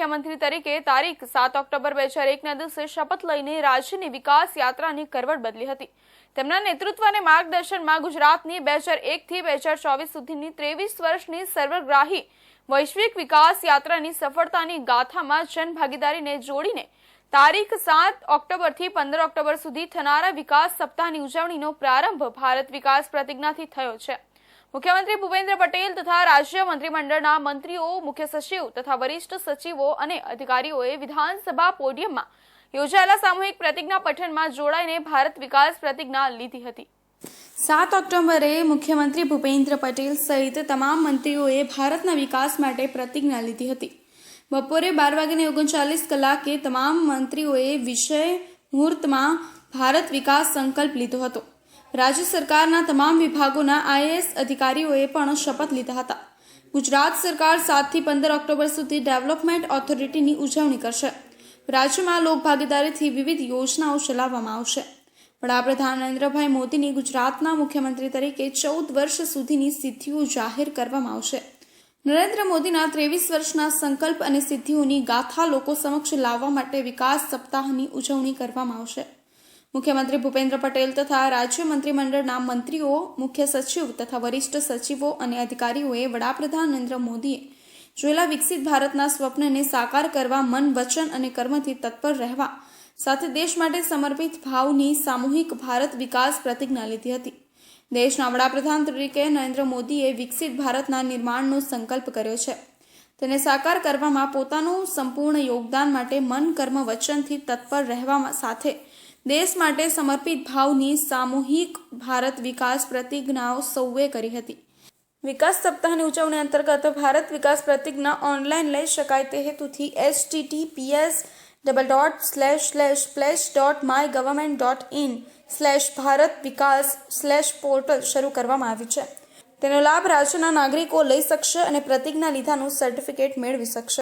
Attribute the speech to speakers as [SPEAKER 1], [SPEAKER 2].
[SPEAKER 1] મુખ્યમંત્રી તરીકે તારીખ સાત ઓક્ટોબર બે હજાર એકના દિવસે શપથ લઈને રાજ્યની વિકાસ યાત્રાની કરવટ બદલી હતી. તેમના નેતૃત્વ માર્ગદર્શનમાં ગુજરાતની બે હજાર એકથી બે હજાર ચોવીસ સુધીની ત્રેવીસ વર્ષની સર્વગ્રાહી વૈશ્વિક વિકાસ યાત્રાની સફળતાની ગાથામાં જનભાગીદારીને જોડીને તારીખ સાત ઓક્ટોબરથી પંદર ઓક્ટોબર સુધી થનારા વિકાસ સપ્તાહની ઉજવણીનો પ્રારંભ ભારત વિકાસ પ્રતિજ્ઞાથી થયો છે. મુખ્યમંત્રી ભૂપેન્દ્ર પટેલ તથા રાજ્ય મંત્રીમંડળના મંત્રીઓ, મુખ્ય સચિવ તથા વરિષ્ઠ સચિવો અને અધિકારીઓએ વિધાનસભા પોડિયમમાં યોજાયેલા સામૂહિક પ્રતિજ્ઞા પઠનમાં જોડાઈને ભારત વિકાસ પ્રતિજ્ઞા લીધી હતી.
[SPEAKER 2] સાત ઓક્ટોબરે મુખ્યમંત્રી ભૂપેન્દ્ર પટેલ સહિત તમામ મંત્રીઓએ ભારતના વિકાસ માટે પ્રતિજ્ઞા લીધી હતી. બપોરે બાર વાગ્યાને ઓગણચાલીસ કલાકે તમામ મંત્રીઓએ વિષય મુહૂર્તમાં ભારત વિકાસ સંકલ્પ લીધો હતો. રાજ્ય સરકારના તમામ વિભાગોના આઈએએસ અધિકારીઓએ પણ શપથ લીધા હતા. ગુજરાત સરકાર સાતથી પંદર ઓક્ટોબર સુધી ડેવલપમેન્ટ ઓથોરિટીની ઉજવણી કરશે. રાજ્યમાં લોકભાગીદારીથી વિવિધ યોજનાઓ ચલાવવામાં આવશે. વડાપ્રધાન નરેન્દ્રભાઈ મોદીની ગુજરાતના મુખ્યમંત્રી તરીકે ચૌદ વર્ષ સુધીની સિદ્ધિઓ જાહેર કરવામાં આવશે. નરેન્દ્ર મોદીના ત્રેવીસ વર્ષના સંકલ્પ અને સિદ્ધિઓની ગાથા લોકો સમક્ષ લાવવા માટે વિકાસ સપ્તાહની ઉજવણી કરવામાં આવશે. મુખ્યમંત્રી ભૂપેન્દ્ર પટેલ તથા રાજ્ય મંત્રીમંડળના મંત્રીઓ, મુખ્ય સચિવ તથા વરિષ્ઠ સચિવો અને અધિકારીઓએ વડાપ્રધાન નરેન્દ્ર મોદીએ જોયેલા વિકસિત ભારતના સ્વપ્નને સાકાર કરવા મન, વચન અને કર્મથી તત્પર રહેવા સાથે દેશ માટે સમર્પિત ભાવની સામૂહિક ભારત વિકાસ પ્રતિજ્ઞા લીધી હતી. દેશના વડાપ્રધાન તરીકે નરેન્દ્ર મોદીએ વિકસિત ભારતના નિર્માણનો સંકલ્પ કર્યો છે. તેને સાકાર કરવામાં પોતાનું સંપૂર્ણ યોગદાન માટે મન, કર્મ, વચનથી તત્પર રહેવા સાથે. દેશ માટે સમર્પિત ભાવની સામૂહિક ભારત વિકાસ પ્રતિજ્ઞાઓ સૌએ કરી હતી. વિકાસ સપ્તાહની ઉજવણી અંતર્ગત ભારત વિકાસ પ્રતિજ્ઞા ઓનલાઈન લઈ શકાય તે હેતુથી HTTPS double dot slash slash slash dot my government dot in slash Bharat Vikas slash portal શરૂ કરવામાં આવ્યું છે. તેનો લાભ રાજ્યના નાગરિકો લઈ શકશે અને પ્રતિજ્ઞા લીધાનું સર્ટિફિકેટ મેળવી શકશે.